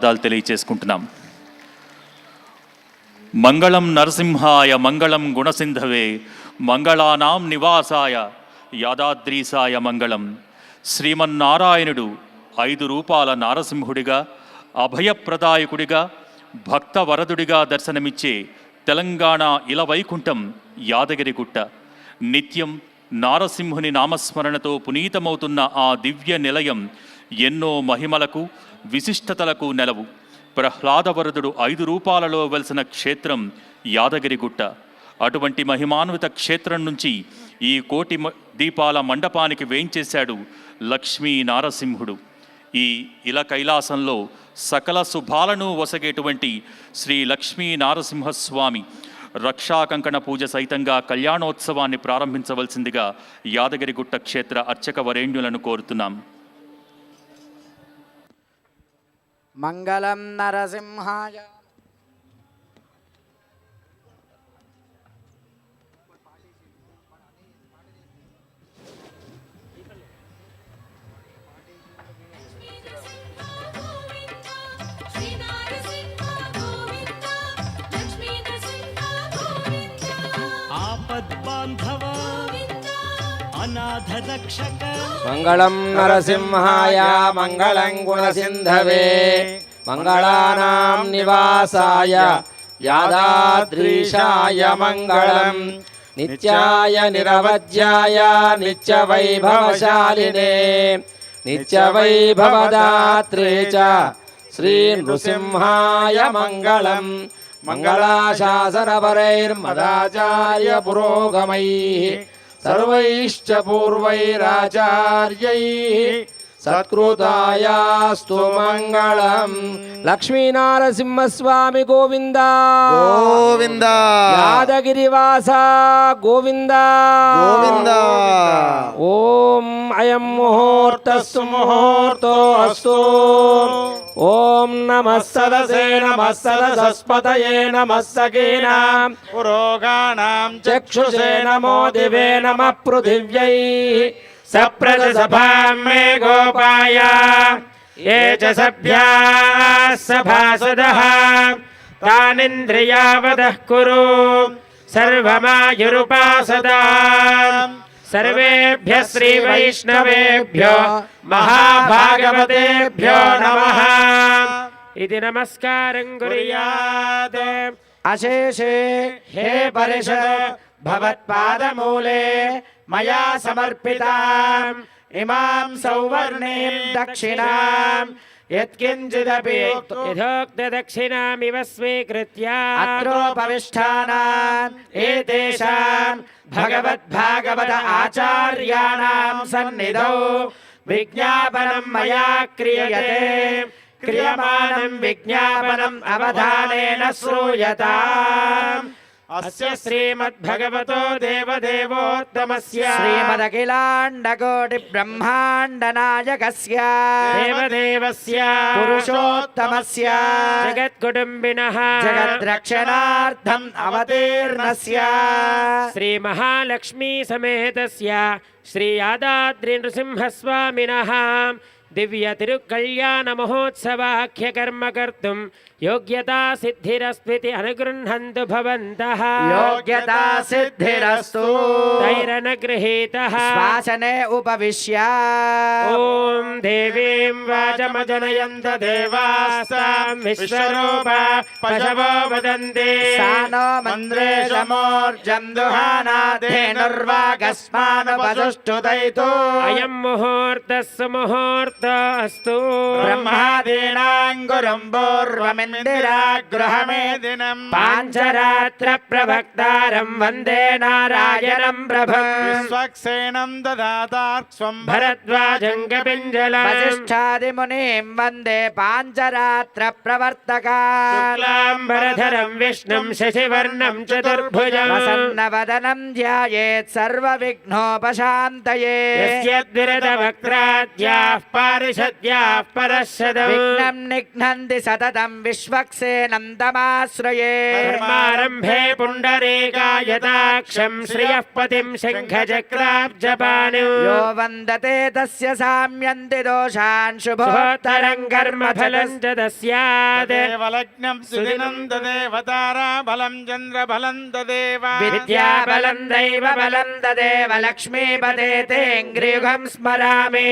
ధన్యవాదాలు తెలియచేసుకుంటున్నాం. మంగళం నరసింహాయ మంగళం గుణసింధవే మంగళానాం నివాసాయ యాదాద్రీసాయ మంగళం. శ్రీమన్నారాయణుడు ఐదు రూపాల నారసింహుడిగా అభయప్రదాయకుడిగా భక్తవరదుడిగా దర్శనమిచ్చే తెలంగాణ ఇలవైకుంఠం యాదగిరిగుట్ట నిత్యం నారసింహుని నామస్మరణతో పునీతమవుతున్న ఆ దివ్య నిలయం ఎన్నో మహిమలకు విశిష్టతలకు నెలవు. ప్రహ్లాదవరదుడు ఐదు రూపాలలో వెలిసిన క్షేత్రం యాదగిరిగుట్ట అటువంటి మహిమాన్విత క్షేత్రం నుంచి ఈ కోటి దీపాల మండపానికి వేయించేశాడు లక్ష్మీ నారసింహుడు. ఈ ఇల కైలాసంలో సకల శుభాలను వసగేటువంటి శ్రీ లక్ష్మీ నారసింహస్వామి రక్షాకంకణ పూజ సైతంగా కళ్యాణోత్సవాన్ని ప్రారంభించవలసిందిగా యాదగిరిగుట్ట క్షేత్ర అర్చక వరేణ్యులను కోరుతున్నాం. మంగళం నరసింహాయ. శ్రీ నరసింహ మంగళం నరసింహాయ మంగళం గుణసింధవే మంగళానాం నివాసాయ యాదాద్రీషాయ మంగళం నిత్యాయ నిరవధ్యాయ నిత్యవైభవశాలినే నిత్యవైభవదాత్రే చ శ్రీ నృసింహాయ మంగళం మంగళాశాసనపరైర్మదాచార్య పురోగమై सर्वैश्च पूर्वैराचार्यैः సత్కృతాయాస్తు మంగళం. లక్ష్మీనారసింహస్వామి గోవింద. గోవింద. యాదగిరివాస గోవింద. గోవింద. ఓం అయం ముహూర్తస్సు ముహూర్తో అస్తు. ఓం నమః సదసే నమః సదసస్పతయే నమః సఖీనా. పురోగాణాం చక్షుషే నమో దివే నమ పృథివ్యై. सप्रजसभां मे गोपाया। ये च सभ्याः सभासदः। तानिन्द्रियावदः कुरु। सर्वमायुरुपासदा। सर्वेभ्यः श्रीवैष्णवेभ्यो महाभागवतेभ्यो नमः। इति नमस्कारं कुर्यात्। अशेषे हे परिषद भवत्पादमूले। मया समर्पिताम्। इं सौवर्णीं दक्षिणा यत्किञ्चिदपि यथोक्तदक्षिणामिव स्वीकृत्य। अत्रोपविष्टानाम् एतेषाम् भगवद्भागवत सन्निध सन्निधौ। विज्ञापनं मया क्रियते। क्रियमाणं विज्ञापनम् अवधानेन श्रूयताम्। अस्य श्रीमद्भगवतो देवदेवोत्तमस्य श्रीमदखिलाण्डकोटिब्रह्माण्डनायकस्य देवदेवस्य पुरुषोत्तमस्य जगत्कुटुम्बिनः जगद्रक्षणार्थम् अवतीर्णस्य श्रीमहालक्ष्मीसमेतस्य श्री यादाद्रिनृसिंहस्वामिनः दिव्यतिरुकल्याणमहोत्सवाख्यकर्म कर्तुम् योग्यता सिद्धिरस्मिति अनुगृह्णन्तु भवन्तः। योग्यता सिद्धिरस्तु तैरनुगृहीतः। शासने उपविश्य। ॐ देवीं वाचमजनयन्त देवास्तां विश्वरूप पशवो वदन्ति। सानो मन्द्रे समोर्जं दुहानाधेनुर्वागस्मानुपदुष्टुतैतो अयं मुहूर्तः सुमुहूर्त अस्तु। ब्रह्मादीनाङ्गुरम्बोर्वमिन् गृहमे दिनम् पाञ्चरात्र प्रभक्तारं वंदे नारायणं प्रभ स्वक्सेनं ददातार्क्ष्वं भरद्वाजङ्गपिञ्जलम् वसिष्ठादिमुनिं वंदे पाञ्चरात्र प्रवर्तकाम्बरधरं विष्णुं शशिवर्णं चतुर्भुजं वसन्नवदनं ध्यायेत् सर्वविघ्नोपशान्तये यस्यद्विरतवक्त्राद्याः पारिषद्याः परश्शदं निघ्नन्ति सततं विश्व विश्वक्सेनन्दमाश्रये धर्मारम्भे पुण्डरीकायताक्षं श्रियः पतिं सिंहचक्राब्जपानि यो वन्दते तस्य साम्यन्ति दोषान् शुभोत्तरं कर्मफलं च तस्यादेवलग्नं सुदिनं तदेवतारा बलं चन्द्रफलं तदेव विद्याबलं दैव बलं तदेव लक्ष्मीपदे तेऽङ्ग्रियुगं स्मरामि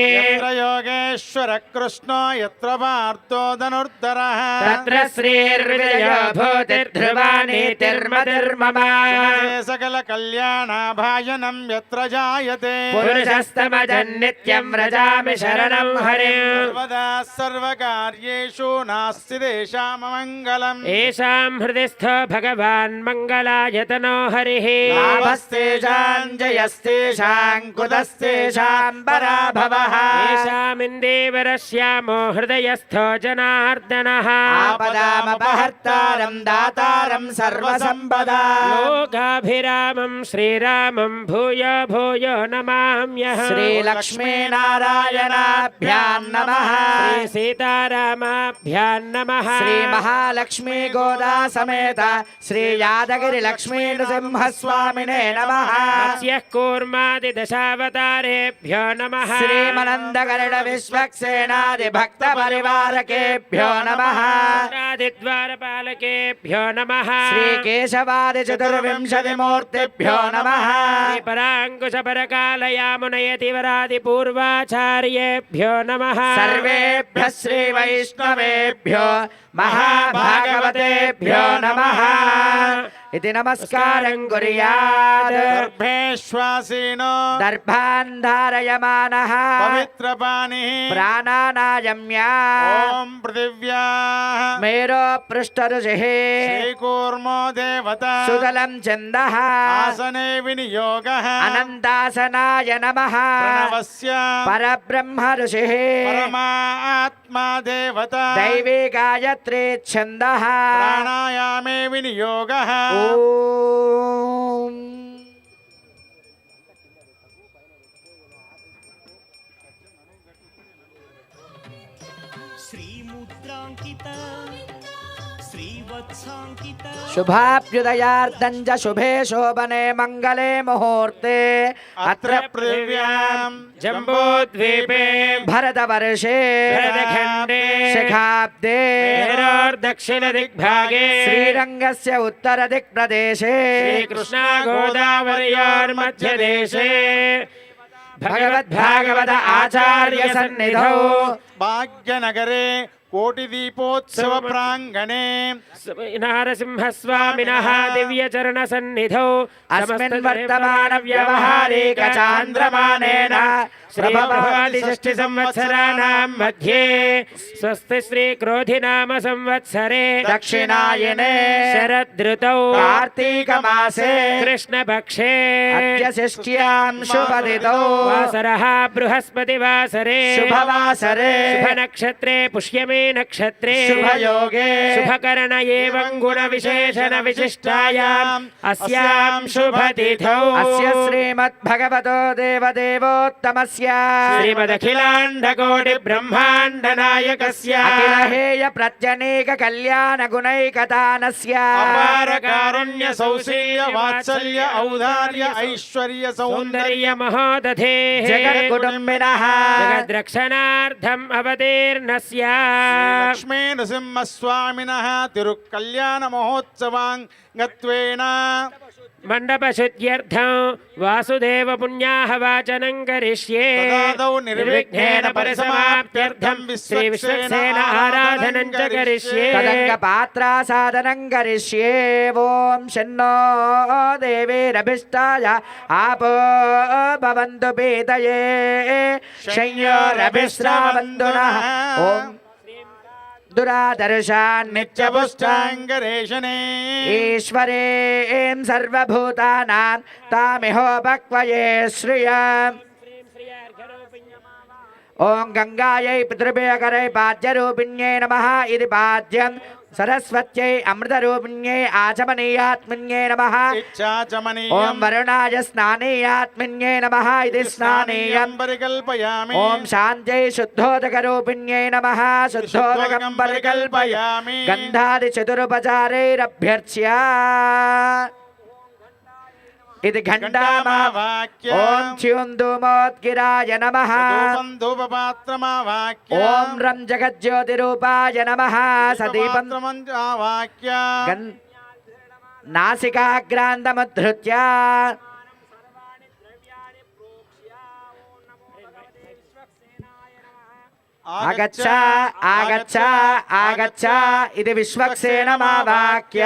योगेश्वरकृष्णो यत्र पार्थो धनुर्धरः तत्र श्रीर्विजयो भूतिर्ध्रुवानीतिर्मतिर्ममा सकलकल्याणाभायनम् यत्र जायते। पुरुषस्तमजन्नित्यम् व्रजामि शरणम् हरे। सर्वदा सर्वकार्येषु नास्ति तेषाममङ्गलम् येषाम् हृदि स्थो भगवान् मङ्गलायतनो हरिः। लाभस्तेषाम् जयस्तेषाम् कुतस्तेषाम् पराभवः। येषामिन्देवरश्यामो हृदयस्थो जनार्दनः। वदामपहर्तारं दातारं सर्वसम्पदा। लोकाभिरामं श्रीरामं भूय भूय नमाम्यः श्रीलक्ष्मीनारायणाभ्यां नमः। सीतारामाभ्यां नमः। श्रीमहालक्ष्मी गोदा समेत श्रीयादगिरिलक्ष्मीनृसिंहस्वामिने नमः। यः कूर्मादिदशावतारेभ्यो नमः। श्रीमनन्दगरुडविश्वक्सेनादिभक्तपरिवारकेभ्यो नमः। ्वारपालकेभ्यो नमः। श्रीकेशवादिचतुर्विंशतिमूर्तिभ्यो नमः। पराङ्कुशपरकालयामुनयतिवरादिपूर्वाचार्येभ्यो नमः। सर्वेभ्यः श्रीवैष्णवेभ्यो వైష్ణవేభ్యో మహాభాగవతేభ్యో నమః. ఇది నమస్కారం కుర్యాత్ గర్భేశ్వాసీనో దర్భాన్ ధారయమానః పవిత్రపాణి. ప్రాణానాయమ్య. ఓం పృథివ్యా. మేరో పృష్ఠరుషిః శ్రీకూర్మో దేవత. సుదలం చందః. ఆసనే వినియోగ. అనంతాసనాయ నమః. ప్రణవస్య. పరబ్రహ్మ आत्मा देवता। दैवे गायत्रे छन्दः। प्राणायामे विनियोगः। ओम। शुभाभ्युदयार्दञ्च शुभे शोभने मङ्गले मुहूर्ते। अत्र पृथिव्याम् जम्बोद्वीपे भरतवर्षे भरतखण्डे शिखाब्दे दक्षिणदिग्भागे श्रीरङ्गस्य उत्तरदिक्प्रदेशे कृष्णा गोदावर्योर्मध्यदेशे भगवद्भागवत आचार्यसन्निधौ भाग्यनगरे कोटिदीपोत्सव प्राङ्गणे। नारसिंहस्वामिनः दिव्यचरणसन्निधौ। अस्मिन् वर्तमानव्यवहारे गचान्द्रमानेन श्रीभवादिषष्टिसंवत्सराणां मध्ये स्वस्ति श्रीक्रोधिनाम संवत्सरे दक्षिणायने। शरदृतौ कार्तीकमासे। कृष्णभक्षे। षष्ट्यां शुभदितौ। वासरः बृहस्पतिवासरे। शुभवासरे। शुभनक्षत्रे पुष्यमे। शुभदिने नक्षत्रे शुभयोगे शुभकरण एवं गुणविशेषण विशिष्टायाम् अस्यां शुभतिथौ अस्य श्रीमद्भगवतो देवदेवोत्तमस्य श्रीमदखिलाण्डकोटिब्रह्माण्डनायकस्य अखिलहेय प्रत्यनीककल्याणगुणैकदानस्य अपारकारुण्यसौशील्य वात्सल्य औदार्य ऐश्वर्य सौन्दर्य महोदधे जगत्कुटुम्बिनः जगद्रक्षणार्थम् अवतीर्णस्य श्रीलक्ष्मी नृसिंहस्वामिनः तिरुकल्याणमहोत्सवाङ्गत्वेन मण्डपशुद्ध्यर्थं वासुदेवपुण्याः वाचनं करिष्ये। निर्विघ्नेन परिसमाप्त्यर्थं श्रीविश्वक्सेन आराधनं च करिष्ये। तदङ्गपात्रासाधनं करिष्ये। ॐ शन्नो देवीरभिष्टाय आपो भवन्तु पीतये। शय्योरभिश्रावन्तु नः ओं దురాదర్శాన్ నిత్యపుష్టాంగరేషణే ఈశ్వరేం సర్వభూతానాం తామిహోపక్వయే శ్రియం ఓం గంగాయై పితృభ్యకరై పాద్యరూపిణ్యై నమ ఇది పాద్యం సరస్వత్యై అమృతరూపిణ్యై ఆచమనీయాత్మన్యై నమ. ఓం వరుణాయ స్నానీయాత్మన్యై నమ ఇది స్నానీయం. పరికల్పయామి. ఓం శాంత్యై శుద్ధోదకరూపిణ్యై నమ. శుద్ధోదకం పరికల్పయామి. గంధాది చతురుపచారైరభ్యర్చ్య. ఇది ఓం చ్యూంధూమోద్గిరాయ నమ ఓం రం జగజ్యోతిరూపాయ నమ సదీపం నాసికాగ్రాంతముద్ధృత్య ఆగచ్చ ఆగచ్చ ఆగచ్చ ఇది విశ్వక్సేనమావాక్య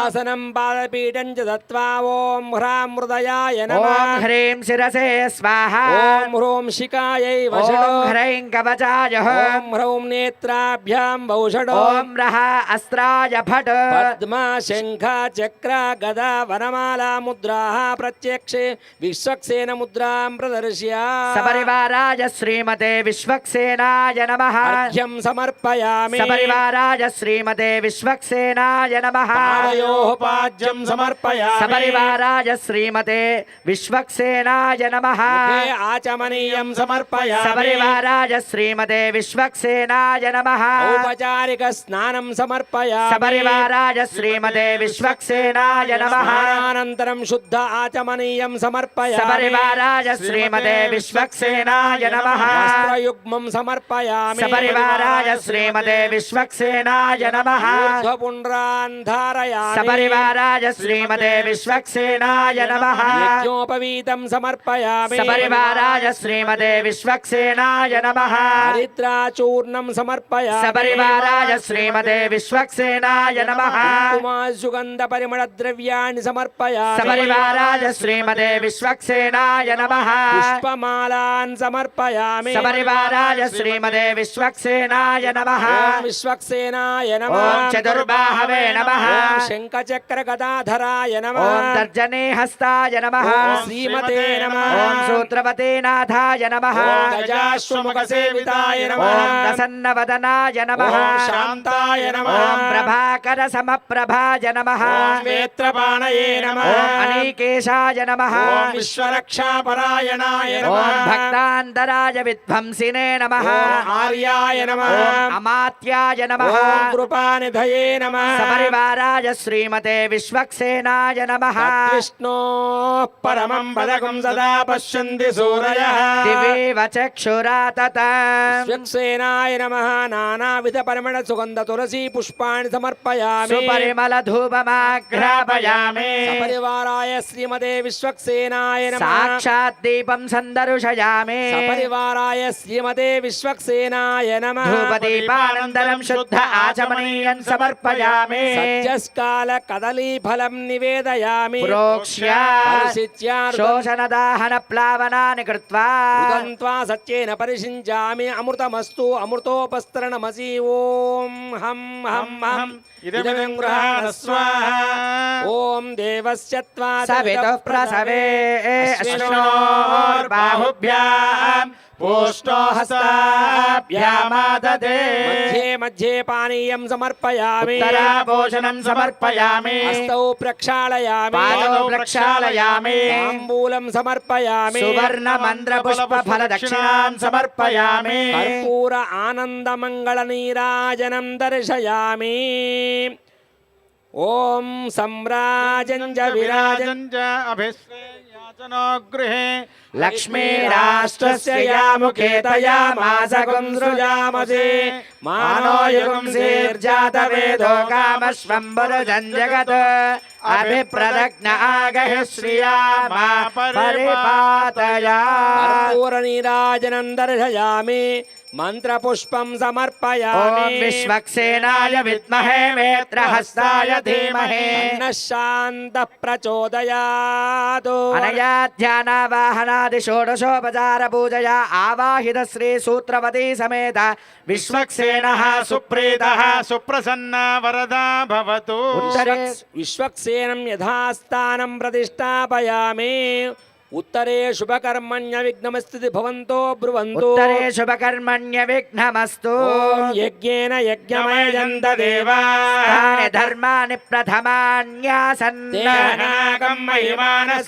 ఆసనం పాదపీఠం చ దత్వా ఓం హ్రాం హృదయాయ నమ ఓం హ్రీం శిరసే స్వాహ ఓం హ్రూం శికాయై వషడో హ్రైం కవచాయ ఓం హ్రౌం నేత్రాభ్యాం వౌషడో ఓం రహ అస్త్రాయ భట్ పద్మ శంఖ చక్ర గద వనమాలా ముద్రాः ప్రత్యక్షే విశ్వక్సేన ముద్రాం ప్రదర్శ్య సపరివారాయ శ్రీమతే విశ్వక్సేనాయ నమ. అర్ఘ్యం సమర్పయామి. సపరివారాయ శ్రీమతే విశ్వక్సేనాయ నమ. పాదయోః పాద్యం సమర్పయామి. సపరివారాయ శ్రీమతే విశ్వక్సేనాయ నమ. ముఖే ఆచమనీయం సమర్పయామి. సపరివారాయ శ్రీమతే విశ్వక్సేనాయ నమ. ఔపచారిక స్నానం సమర్పయామి. సపరివారాయ శ్రీమతే విశ్వక్సేనాయ నమ. స్నానానంతరం శుద్ధ ఆచమనీయం సమర్పయామి. సపరివారాయ శ్రీమతే విశ్వక్సేనాయ నమ. వస్త్రయుగ్మం సమర్పయామి సపరివారాయ శ్రీమతే విశ్వక్సేనాయ నమ. ఊర్ధ్వపుండ్రాన్ ధారయామి సపరివారాయ శ్రీమతే విశ్వక్సేనాయ నమ. యజ్ఞోపవీతం సమర్పయామి. సపరివారాయ శ్రీమతే విశ్వక్సేనాయ నమ. హరిద్రాచూర్ణం సమర్పయామి. సపరివారాయ శ్రీమతే విశ్వక్సేనాయ నమ. పరిమళ ద్రవ్యాన్ని సమర్పయామి. సపరివారాయ శ్రీమతే విశ్వక్సేనాయ నమ. పుష్పమాలాన్ సమర్పయామి. సపరివారాయ శ్రీమతే విశ్వక్సేనాయ నమ ఓం విశ్వక్సేనాయ నమః ఓం చతుర్బాహవే నమః ఓం శంఖచక్ర గదాధరాయ నమః ఓం తర్జనే హస్తాయ నమ ఓం శ్రీమతే నమః ఓం సూత్రవతే నాథాయ నమ ఓం గజాశ్వముఖ సేవితాయ నమః ఓం ప్రసన్నవదనాయ నమ ఓం శాంతాయ నమః ఓం ప్రభాకర ఆర్యాయ నమః. అమాత్యాయ నమ. కృపానిధయే నమః. సపరివారాయ శ్రీమతే విశ్వక్సేనాయ నమ. విష్ణో పరమం పదకం సదా పశ్యంతి సూరయః. దివేవ చక్షురాతత విశ్వక్సేనాయ నమః. నానావిధ పరిమళ సుగంధ తులసీ పుష్పాణి సమర్పయామి. సుపరిమళ ధూపమాఘ్రాపయామి సపరివారాయ శ్రీమతే విశ్వక్సేనాయ నమః. సాక్షాత్ దీపం సందర్శయామి. సపరివారాయ శ్రీమతే విశ్వక్సేనాయ నమః ధూపదీపానందరం శుద్ధ ఆచమనీయం సమర్పయామి సజ్జస్కాల కదలీ ఫలం నివేదయామి ప్రోక్ష్య పరిశిచ్యార్ధం శోషణదాహన ప్లావనాని కృత్వా ఉదంత్వా సత్యేన పరిశించామి అమృతమస్తు అమృతోపస్తరణమసి ఓం హం హం హం ఇదమిం గృహాణ స్వాహ ఓం దేవస్య త్వా సవితుః ప్రసవే అశ్వినోర్బాహుభ్యాం పూష్టో హస్తాభ్యామాదదే మధ్యే మధ్యే పానీయం సమర్పయామి. ఉత్తరాభూషణం సమర్పయామి. హస్తౌ ప్రక్షాళయామి. పాదౌ ప్రక్షాళయామి. తాంబూలం సమర్పయామి. సువర్ణ మంద్ర పుష్ప ఫల దక్షిణాన్ సమర్పయామి కర్పూర गृहे लक्ष्मीराष्ट्रस्य या मुखे तया मासकुं सृजामसे। मानो युगुंसेर्जातवेदो कामश्वम्बरजञ्जगत् अभिप्रदग्न आगह श्रिया मा परिपातया। कर्पूरनीराजनं दर्शयामि। मंत्र समर्पयामि समर्पयामहे मेत्र हस्ताय धीमहे न शान्तः प्रचोदयात् अनया पूजया आवाहित श्री सूत्रवती समेत विश्वक्सेनः सुप्रीत सुप्रसन्ना वरदा भवतु विश्वक्सेनं यथा स्थानं उत्तरे शुभकर्मण्य विघ्नमस्तुति भवन्तो ब्रुवन्तु। उत्तरे शुभकर्मण्य विघ्नमस्तु यज्ञेन यज्ञमयजन्त देवानि धर्माणि प्रथमान्यासन्। तेनागम् महिमानः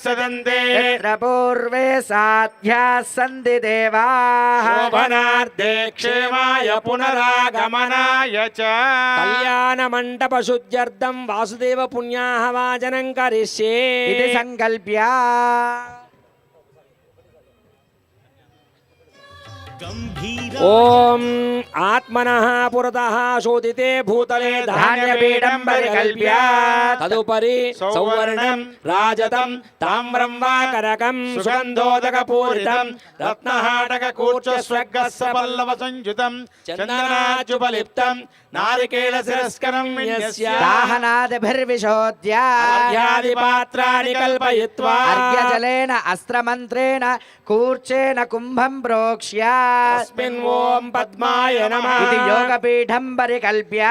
यत्र पूर्वे साध्याः सन्ति देवाः। शोभनार्थे क्षेमाय पुनरागमनाय च। कल्याणमण्डपशुद्ध्यर्थं वासुदेवपुण्याः वाचनं करिष्ये। इति सङ्कल्प्या। ఓం ఆత్మన పురత శోధితే భూతలే ధాన్యపీఠం పరికల్ప్య తదుపరి సౌవర్ణం రాజతం తామ్రం వా కరకం సుగంధోదక పూరితం రత్నహాటక కూర్చ స్వర్గ పల్లవ సంయుతం చందనాజుపలిప్తం నారికేళ శిరస్కరం దాహనాది దాహనాదిభిర్విశోద్యాది పాత్రాని కల్పయిత్వా అర్ఘ్యజలేన అస్త్రమంత్రేణ కూర్చేన కుంభం ప్రోక్ష్యా तस्मिन् ॐ पद्माय नमः इति योगपीठं परिकल्प्य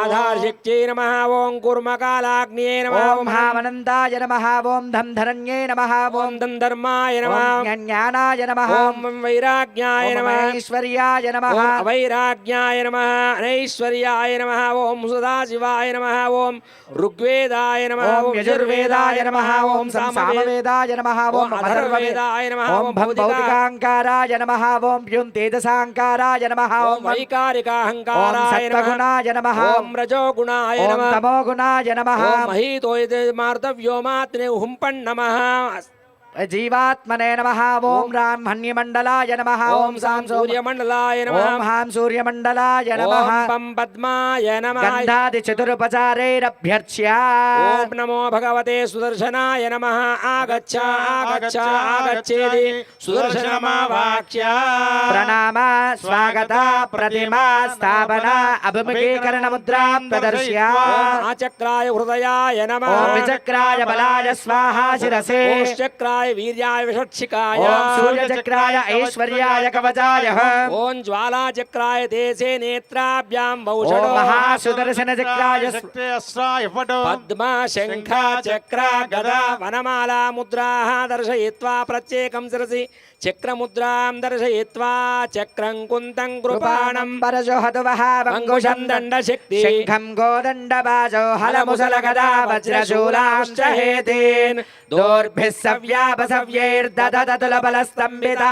आधारशक्त्यै नमः ॐ कुर्मकालाग्न्यै नमः ॐ महावनन्दाय नमः ॐ धन्धरण्ये नमः ॐ ॐ दन्दर्माय नमः ज्ञानाय नमः ॐ वैराग्याय ॐ नमः ऐश्वर्याय नमः ॐ अवैराग्याय नमः अनैश्वर्याय नमः ॐ सदाशिवाय नमः ॐ ऋग्वेदाय नमः ॐ यजुर्वेदाय नमः ॐ सामवेदाय नमः ॐ ॐ अथर्ववेदाय नमः ॐ भं भौतिकाङ्काराय नमः ఓం ప్యుం తేజసాంకారాయ నమ ఓం వైకారికాహంకారాయ సత్వగుణాయ నమ ఓం రజోగుణాయ నమ తమోగుణాయ నమ మహీతో మార్దవ్యోమాత్నే హుంపణ్ నమ जीवात्मने नमः ॐ ब्राह्मण्यमण्डलाय नमः ॐ ॐ सां सां सूर्यमण्डलाय नमः ॐ हां सूर्यमण्डलाय नमः ॐ पं पद्माय नमः गन्धादिचतुरुपचारैरभ्यर्च्य ॐ नमो भगवते सुदर्शनाय नमः आगच्छ आगच्छ आगच्छेति सुदर्शनमावाक्ष्य प्रणाम स्वागत प्रतिमा स्थापना अभिमुखीकरणमुद्रां प्रदर्श्य ॐ आचक्राय हृदयाय नमः ॐ विचक्राय बलाय स्वाहा शिरसे ॐ वीराय वीर्याय विषक्षिकाय। सूर्यचक्राय ऐश्वर्याय कवचाय। ओम ज्वालाचक्राय देशे नेत्राभ्यां भौषणो महासुदर्शनचक्राय शक्ते अस्त्राय पटो पद्मा शङ्खा चक्रा गदा वनमाला मुद्राः दर्शयित्वा प्रत्येकं చక్రముద్రాం దర్శయిత్వా చక్రం కుంతం కృపాణం. పరశోహతు వహావంకుశం దండ శక్తి శంఖం గోదండ బాజో హలముసల గదా వజ్రశూలాంశ హేతేన్. దోర్భిః సవ్యాపసవ్యైర్దదతులబలస్తంభిత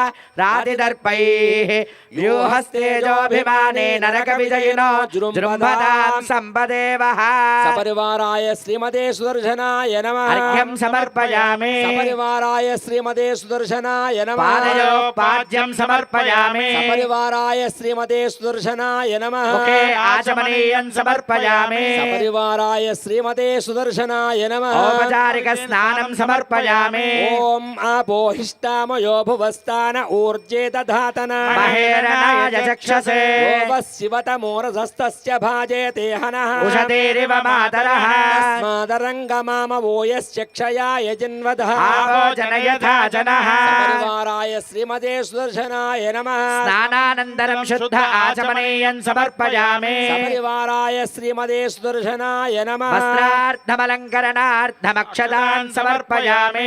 రాతిదర్పైః. వ్యూహస్తేజోభిమానే నరక విజయినో జృంభతాం సంపదేవః. సపరివారాయ శ్రీమతే సుదర్శనాయ నమః. అర్ఘ్యం సమర్పయామి. సపరివారాయ శ్రీమతే సుదర్శనాయ నమః. పాద్యం సమర్పయామి. పరివారాయ శ్రీమతే సుదర్శనాయ నమ. ఆచమనీయం సమర్పయామి. పరివారాయ శ్రీమతే సుదర్శనాయ నమ. ఔపచారిక స్నానం సమర్పయామి. ఓం ఆపోహిష్టామయో భువస్థాన ఊర్జే దధాతన. చక్షసే. శివతమోరధస్తస్య భాజేతే హనః. ఉషతేరివ మాతరః. తస్మాదరంగమామవోయశ్చక్షయాయ జన్వదః ఆవో పరివారాయ శ్రీమతే సుదర్శనాయ నమ స్నానానంతరం శుద్ధ ఆచమనేయం సమర్పయామి సపరివారాయ శ్రీమతే సుదర్శనాయ నమ వస్త్రార్థమలంకరణార్థమక్షదాన్ సమర్పయామి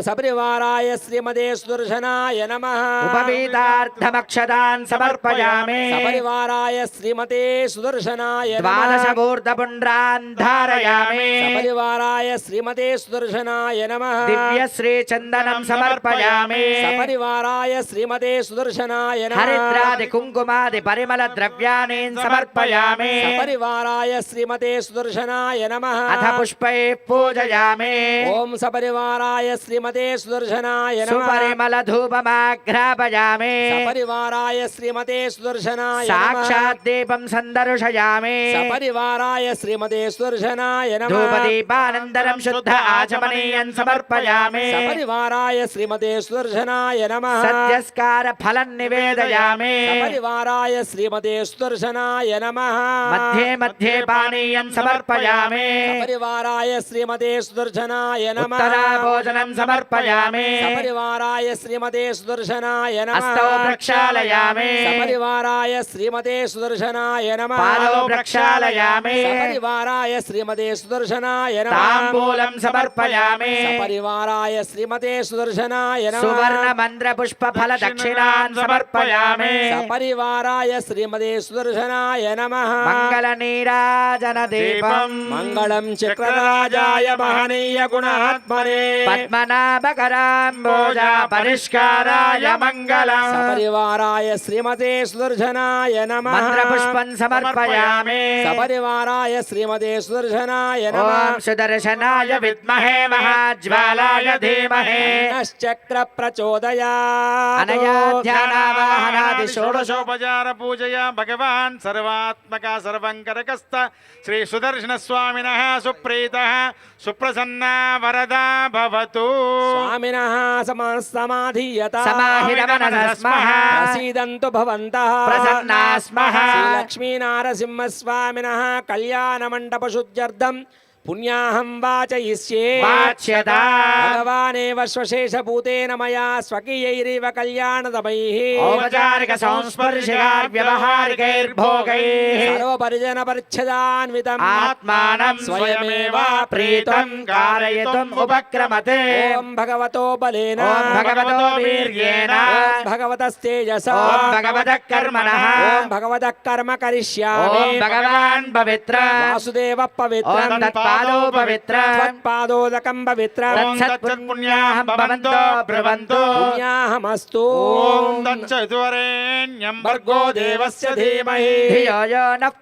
సపరివారాయ శ్రీమతే సుదర్శనాయ నమ ఉపవేదార్థమక్షదాన్ సమర్పయామి సపరివారాయ శ్రీమతే సుదర్శనాయ ద్వాదశమూర్ధపుండ్రాన్ ధారయామి సపరివారాయ శ్రీమతే సుదర్శనాయ నమ దివ్య శ్రీ చందనం సపరివార కుమారాయ శ్రీమతే సుదర్శనాయ హరిద్రాది కుంకుమాది పరిమళ ద్రవ్యాన్ని సమర్పయామి. సపరివారాయ శ్రీమతే సుదర్శనాయ నమ. అథ పుష్పై పూజయామి. ఓం సపరివారాయ శ్రీమతే సుదర్శనాయ నమ. పరిమళ ధూపమాఘ్రాపయామి. సపరివారాయ శ్రీమతే సుదర్శనాయ సాక్షాత్ దీపం సందర్శయామి. సపరివారాయ శ్రీమతే సుదర్శనాయ ధూపదీపానందరం శుద్ధ ఆచమనీయం సమర్పయామి. సపరివారాయ శ్రీమతే సుదర్శనాయ నమ. नमः सद्यस्कार फलं निवेदयामि परिवाराय श्रीमते सुदर्शनाय नमः मध्ये मध्ये पानीयं समर्पयामि परिवाराय श्रीमते सुदर्शनाय नमः भोजनं समर्पयामि परिवाराय श्रीमते सुदर्शनाय नमः प्रक्षालयामि परिवाराय श्रीमते सुदर्शनाय नमः पादौ प्रक्षालयामि परिवाराय श्रीमते सुदर्शनाय नमः ताम्बूलं समर्पयामि परिवाराय श्रीमते सुदर्शनाय नमः सुवर्ण मन्त्र సువర్ణ మంద్ర పుష్ప ఫల దక్షిణాన్ సమర్పయామి. సపరివారాయ శ్రీమతే సుదర్శనాయ నమః. మంగళ నీరాజన దీపం. మంగళం చక్రరాజాయ మహనీయ గుణాత్మనే. పద్మనాభకరాంబోజ పరిష్కారాయ మంగళం. సపరివారాయ శ్రీమతే సుదర్శనాయ నమః. మంత్రపుష్పం సమర్పయామి. సపరివారాయ శ్రీమతే సుదర్శనాయ నమః. ఓం సుదర్శనాయ విద్మహే మహాజ్వాలాయ ధీమహే చక్ర ప్రచోదయా అనయా ధ్యానావాహనాది షోడశో షోడశోపచార పూజయ భగవాన్ సర్వాత్మక సర్వంకరకస్త శ్రీ సుదర్శన స్వామిన సుప్రీత సుప్రసన్న వరదా భవతు పుణ్యాహం వాచయిష్యే భగవానేవ శ్వశేషభూతేన మయా స్వకీయైరేవ కళ్యాణదమైః ఔపచారిక సంస్పర్శకార్ వ్యవహారికైర్భోగైః సర్వపరిజన పరిచ్ఛదాన్వితం ఆత్మానం స్వయమేవ ప్రీతం కారయితుం ఉపక్రమతే ఓం భగవతో బలేన ఓం భగవతో వీర్యేణ ఓం భగవతస్తేజస ఓం భగవతః కర్మణః ఓం భగవతః కర్మ కరిష్యామి ఓం భగవాన్ పవిత్ర వాసుదేవ పవిత్ర ఓం पादो पवित्र। त्वत्पादोदकं पवित्र। तत्सत्पुण्याहं भवन्तो ब्रुवन्तो। पुण्याहमस्तु। ॐ तच्चतुरेण्यं भर्गो देवस्य धीमहि।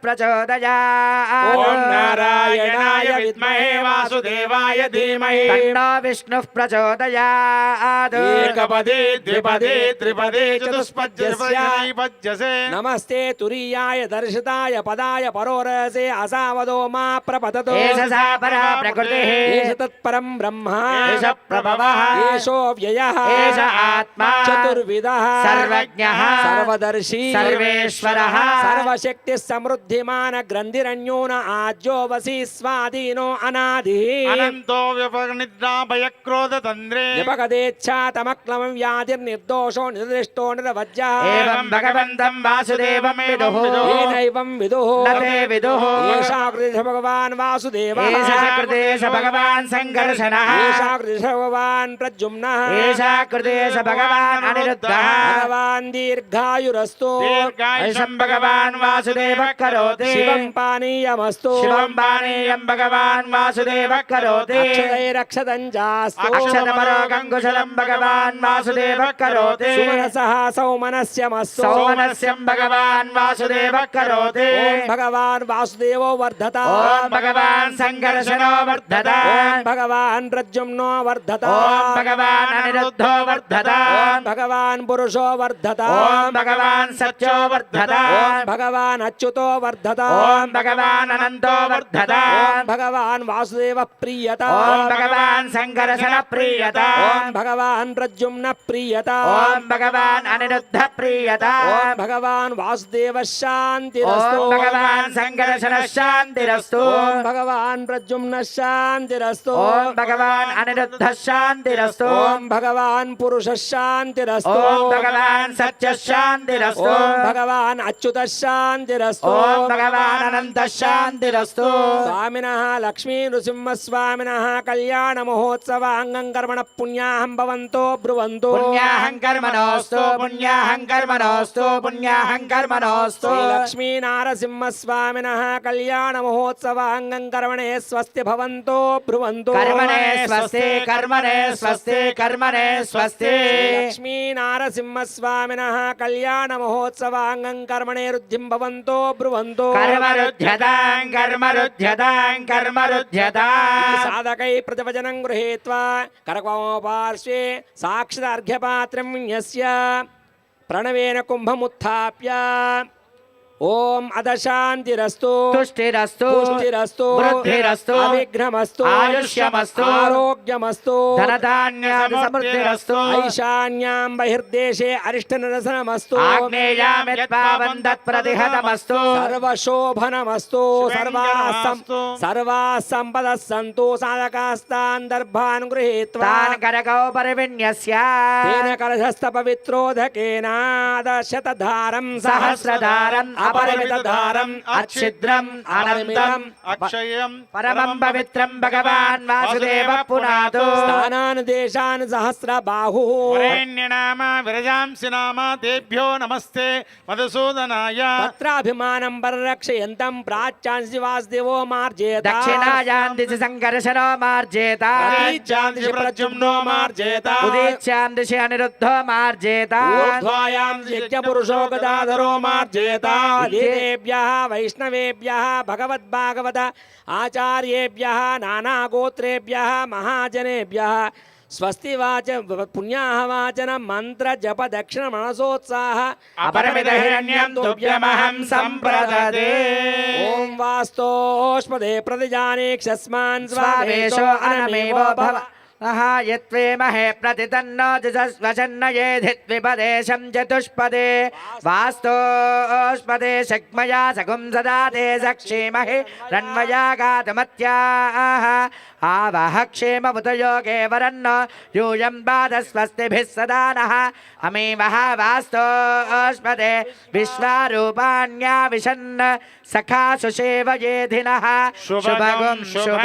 प्रचोदयात्। ॐ नारायणाय विद्महे वासुदेवाय धीमहि। तन्नो विष्णुः प्रचोदयात्। एकपदे द्विपदे त्रिपदे चतुष्पद्यस्यापद्यसे नमस्ते तुरीयाय दर्शिताय पदाय परोरसे। असावदो मा प्रपततो। ప్రపతతో ఏష సా పరా ప్రకృతిః ఏష తత్పరం బ్రహ్మ ఏష ప్రభవః ఏషో వ్యయః ఏష ఆత్మా చతుర్విధః సర్వజ్ఞః సర్వదర్శి సర్వేశ్వరః సర్వశక్తి సమృద్ధిమాన గ్రంథిరణ్యోన ఆజ్యో వసి స్వాధీనో అనాది అనంతో విపనిద్రా భయక్రోధ తంద్రే నిపగదేచ్ఛాతమక్లమం వ్యాధిర్నిర్దోషో నిర్దిష్టో నిరవజ్య ఏవం భగవంతం వాసుదేవం విదుః ఏనైవం విదుః న తే విదుః ఏషా కృతి భగవాన్ వాసుదేవ ఏషా కృతే స భగవాన్ సంఘర్షణः ఏషా కృతి భగవాన్ ప్రద్యుమ్న ఏషా కృతే స భగవాన్ అనిరుద్ధः భగవాన్ దీర్ఘాయురస్తు ఐషం భగవాన్ వాసుదేవः కరోతి శివం పానీయమస్తు శివం పానీయం భగవాన్ వాసుదేవः కరోతి అక్షతైరక్షతం చాస్తు అక్షతమరోగం కుశలం భగవాన్ వాసుదేవः కరోతి సుమనసః సౌమనస్యమస్తు సౌమనస్యం భగవాన్ వాసుదేవः సంఘర్షణో వర్ధత భగవాన్ ప్రద్యుమ్నో వర్ధత భగవాన్ అనిరుద్ధో వర్ధత భగవాన్ పురుషో వర్ధత భగవాన్ సత్యో వర్ధత భగవాన్ అచ్యుతో వర్ధత భగవాన్ అనంతో వర్ధత భగవాన్ వాసుదేవ ప్రియత భగవాన్ సంఘర్షణ ప్రియత భగవాన్ ప్రద్యుమ్న ప్రియత భగవాన్ అనిరుద్ధ ప్రియత భగవాన్ వాసుదేవ శాంతిరస్తు భగవాన్ సంఘర్షణ శాంతిరస్తు భగవాన్ ప్రద్యుమ్న శాంతిరస్తు ఓం భగవాన్ అనిరుద్ధ శాంతిరస్తు ఓం భగవాన్ పురుష శాంతిరస్తు ఓం భగవాన్ సత్య శాంతిరస్తు ఓం భగవాన్ అచ్యుత శాంతిరస్తు ఓం భగవాన్ అనంత శాంతిరస్తు స్వామిన లక్ష్మీ నృసింహస్వామిన కళ్యాణ మహోత్సవ అంగం కర్మణ పుణ్యాహం భవంతో బ్రువంతో పుణ్యాహం కర్మణోస్తు పుణ్యాహం కర్మణోస్తు పుణ్యాహం కర్మణోస్తు లక్ష్మీ स्वस्ति भवन्तो ब्रुवन्तु। कर्मणे स्वस्ति कर्मणे स्वस्ति कर्मणे स्वस्ति लक्ष्मी नारसिंह स्वामिनः कल्याण महोत्सवाङ्गं कर्मणे रुद्धिं भवन्तो ब्रुवन्तु। कर्मरुद्ध्यतां कर्मरुद्ध्यतां कर्मरुद्ध्यतां साधकै प्रतिवचनं गृहीत्वा करकोपार्श्वे साक्षात् अर्घ्यपात्रं यस्य प्रणवेन कुम्भमुत्थाप्य ఓం అదశాంతిరస్తు. తుష్టిరస్తు. పుష్టిరస్తు. వృద్ధిరస్తు. అవిఘ్నమస్తు. ఆయుష్యమస్తు. ఆరోగ్యమస్తు. ధనధాన్యాది సమృద్ధిరస్తు. ఐశాన్యాం బహిర్దేశే అరిష్ట నిరసనమస్తు ఆగ్నేయామిత్పావన్ తత్ప్రతిహతమస్తు సర్వశోభనమస్తు సర్వాసం. సర్వా సంపద సంతు సాధకాస్తాన్ దర్భాన్ గృహీత్వా. తాన్ కరకౌ పరివిన్యస్య తేన కలశస్థ పవిత్రోదకేన శతధారం సహస్రధారం अपरमितधारम् अच्छिद्रम् अनन्तम् अक्षयम् भगवान् वासुदेव स्थानान् देशान् सहस्र वरेण्यनाम विरजांसि नाम तेभ्यो नमस्ते मधुसूदनाय। तत्राभिमानम् पररक्षयन्तम् प्राच्यान्सि वासुदेवो मार्जेत। दक्षिणायान्ति सङ्कर्षणो मार्जेत। ीचान्दिशि प्रद्युम्नो मार्जेत। उदीच्यान्दिशि अनिरुद्धो मार्जेत। ऊर्ध्वायां यज्ञपुरुषो गदाधरो देवेभ्यः वैष्णवेभ्यः, भगवद्भागवत, आचार्येभ्य, नानागोत्रेभ्यः महाजने स्वस्ति वाच पुण्याः वाचन जप, दक्षिण, मनसोत्साह ओं तुभ्यमहं सम्प्रददे ॐ रहायत्वेमहे प्रतितन्नो जुषस्वशन्नयेधित्विपदेशं चतुष्पदे। वास्तोष्पदे शक्मया सगुं सदा ते सक्षेमहि गातमत्याः आवह क्षेममुतयोगे वरन्नो यूयं बाधस्वस्तिभिः सदा नः। अमीमः वास्तोष्पदे सखा सुषेवयेधिनः शुभगुं शुभ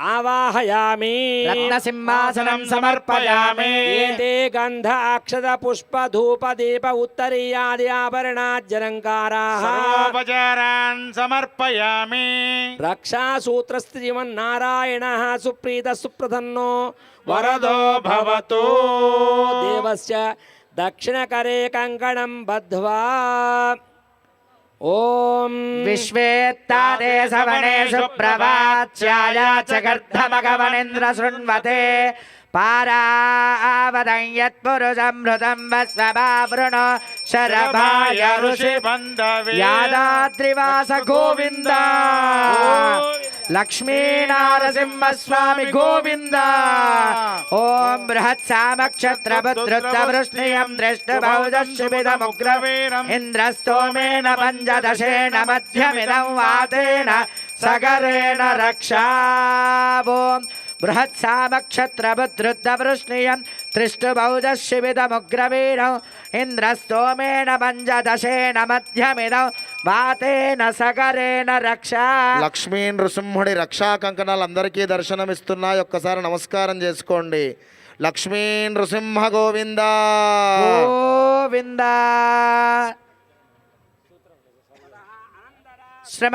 ఆవాహయామి. రత్నసింహాసనం సమర్పయామి. ఏతే గంధ అక్షత పుష్ప ధూప దీప ఉత్తరీయాది ఆభరణాజ్జలంకారాः. సర్వోపచారాన్ సమర్పయామి. రక్షాసూత్రస్త్రీమన్నారాయణः సుప్రీత సుప్రసన్నో వరదో భవతు. దేవస్య దక్షిణకరే కంకణం బద్ధ్వా. ఓం విశ్వేత్తాదే సవనేషు ప్రవాచ్యాయ చ గర్ధమగవనేంద్ర శృణ్వతే పారావదం యత్పురుషమృతం వస్వభావృణో శరభాయ ఋషి బంధవే యాదాద్రివాస लक्ष्मीनारसिंहस्वामि गोविन्द। ॐ बृहत्सामक्षत्रभद्रुत्तवृष्णियं इंद्र सोमेन पंचदशेन मध्यमिदं वातेन सगरेण रक्षावो बृहत्सामक्षत्रभद्रुद्दवृष्णियं त्रिष्टुभौजशिबिदमुग्रवीरौ इन्द्रस्तोमेन मध्य मध्यमिदौ వాతేన సగరేణ రక్షా. లక్ష్మీ నృసింహుడి రక్షా కంకణాలు అందరికీ దర్శనమిస్తున్నాయి. ఒక్కసారి నమస్కారం చేసుకోండి. లక్ష్మీ నృసింహ గోవింద. గోవింద. శ్రమ